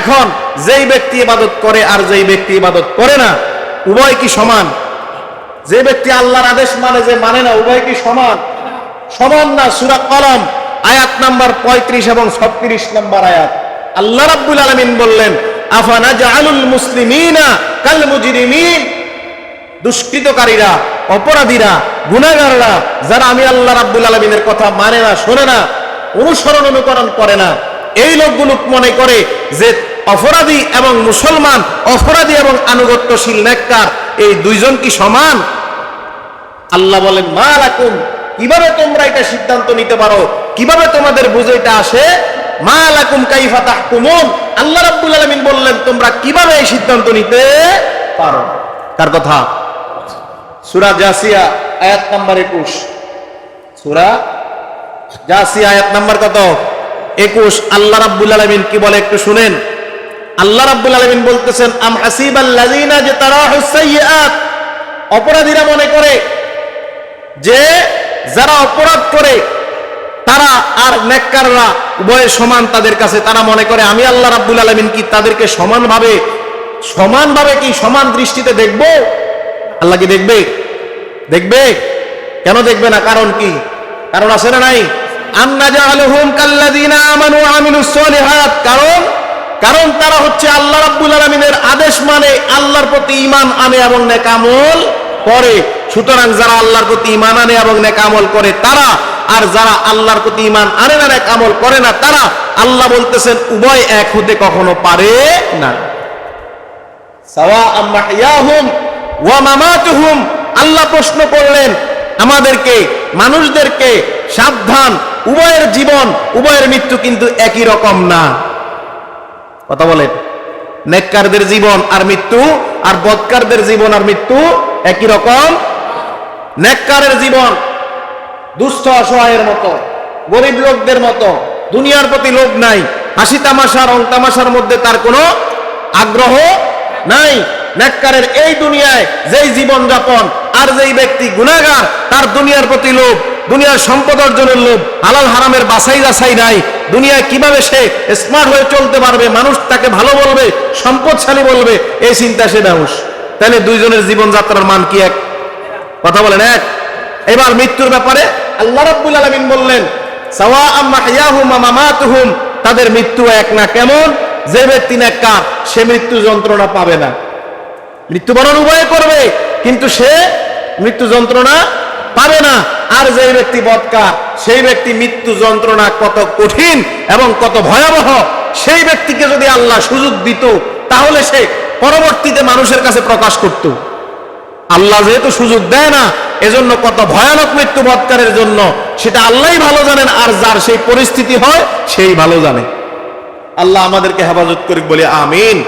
এখন যেই ব্যক্তি ইবাদত করে আর যেই ব্যক্তি ইবাদত করে না, উভয় কি সমান? যে ব্যক্তি আল্লাহর আদেশ মানে যে মানে না, উভয় কি সমান? সমান না, সুরা কলম, আয়াত নাম্বার পঁয়ত্রিশ এবং ছত্রিশ নাম্বার আয়াত। আল্লাহ রাব্বুল আলামিন বললেন আফানা জাআলুল মুসলিমিনা কাল মুজরিমিন দুষ্কৃতকারীরা, অপরাধীরা, গুনাহগাররা, যারা আমি আল্লাহ রাব্বুল আলামিনের কথা মানে না, শোনে না, অনুসরণ, অনুকরণ করে না এই লোকগুলো মনে করে যে অপরাধী এবং মুসলমান, অপরাধী এবং আনুগত্যশীল নেককার, এই দুইজন কি সমান? আল্লাহ বলেন, মা লাকুম, কীভাবে তোমরা এটা সিদ্ধান্ত নিতে পারো? কীভাবে তোমাদের বুঝে এটা আসে? মা লাকুম কাইফা তাহকুমুন। আল্লাহ রাব্বুল আলামিন বললেন, তোমরা কীভাবে এই সিদ্ধান্ত নিতে পারো? কার কথা? সূরা জাসিয়া, আয়াত নাম্বার 21 সূরা জাসিয়া, আয়াত নাম্বার কত? 21 আল্লাহ রাব্বুল আলামিন কি বলে একটু শুনেন। আল্লাহ রাব্বুল আলামিন বলতেছেন, আম জাতারাহুস সাইয়্যাত। অপরাধীরা মনে করে যে, যারা অপরাধ করে, তারা আর নেককাররা উভয়ে সমান তাদের কাছে। তারা মনে করে, আমি আল্লাহ রাব্বুল আলামিন কি তাদেরকে সমানভাবে সমানভাবে কি সমান দৃষ্টিতে দেখব? আল্লাহ কি দেখবে? দেখবে? কেন দেখবে না? কারণ কি? কারণ আছে না নাই? কারণ কারণ তারা হচ্ছে আল্লাহ রাব্বুল আলামিনের আদেশ মানে আল্লাহর প্রতি ঈমান আনে এবং নেকামল করে। সুতরাং যারা আল্লাহর প্রতি ঈমান আনে এবং নেকামল করে তারা, আর যারা আল্লাহর প্রতি ঈমান আনে না করে না, তারা আল্লাহ বলতেছেন, উভয় এক হতে কখনো পারে না। সাওয়া মামাতুহুম। আল্লাহ প্রশ্ন করলেন আমাদেরকে, মানুষদেরকে সাবধান। উভয়ের জীবন, উভয়ের মৃত্যু কিন্তু একই রকম না। কথা বলেন। নেককারদের জীবন আর মৃত্যু, আর বদকারদের জীবন আর মৃত্যু একই রকম? নেককারের জীবন দুস্থ অসহায়ের মতো, গরিব লোকদের মতো, দুনিয়ার প্রতি লোভ নাই, হাসি তামাশা, রং তামাশার মধ্যে তার কোনো আগ্রহ নাই। নেককারের এই দুনিয়ায় যেই জীবন যাপন আর যেই ব্যক্তি গুনাহগার, তার দুনিয়ার প্রতি লোভ, দুনিয়ার সম্পদ অর্জনের লোভ, হালাল হারামের বাছাই যাচাই নাই। দুনিয়ায় কীভাবে সে স্মার্ট হয়ে চলতে পারবে, মানুষ তাকে ভালো বলবে, সম্পদশালী বলবে, এই চিন্তা সে বেহুশ। তাহলে দুইজনের জীবনযাত্রার মান কি এক? কথা বলেন এক। এবার মৃত্যুর ব্যাপারে আল্লাহ রাব্বুল আলামিন বললেন সাওয়া মাহইয়াহুম ওয়া মামাতুহুম। তাদের মৃত্যু এক না কেমন? যে ব্যক্তি নেককার, সে মৃত্যু যন্ত্রণা পাবে না। মৃত্যুবরণ উভয়ে করবে, কিন্তু সে মৃত্যু যন্ত্রণা পাবে না। আর যে ব্যক্তি বদকার সেই ব্যক্তি মৃত্যু যন্ত্রণা কত কঠিন এবং কত ভয়াবহ। সেই ব্যক্তিকে যদি আল্লাহ সুযোগ দিত, তাহলে সে পরবর্তীতে মানুষের কাছে প্রকাশ করত। আল্লাহ যেহেতু সুযোগ দেয় না, এজন্য কত ভয়ানক মৃত্যু বৎকারের জন্য, সেটা আল্লাহই ভালো জানেন, আর যার সেই পরিস্থিতি হয়, সেই ভালো জানে। আল্লাহ আমাদেরকে হেফাজত করি বলে আমিন।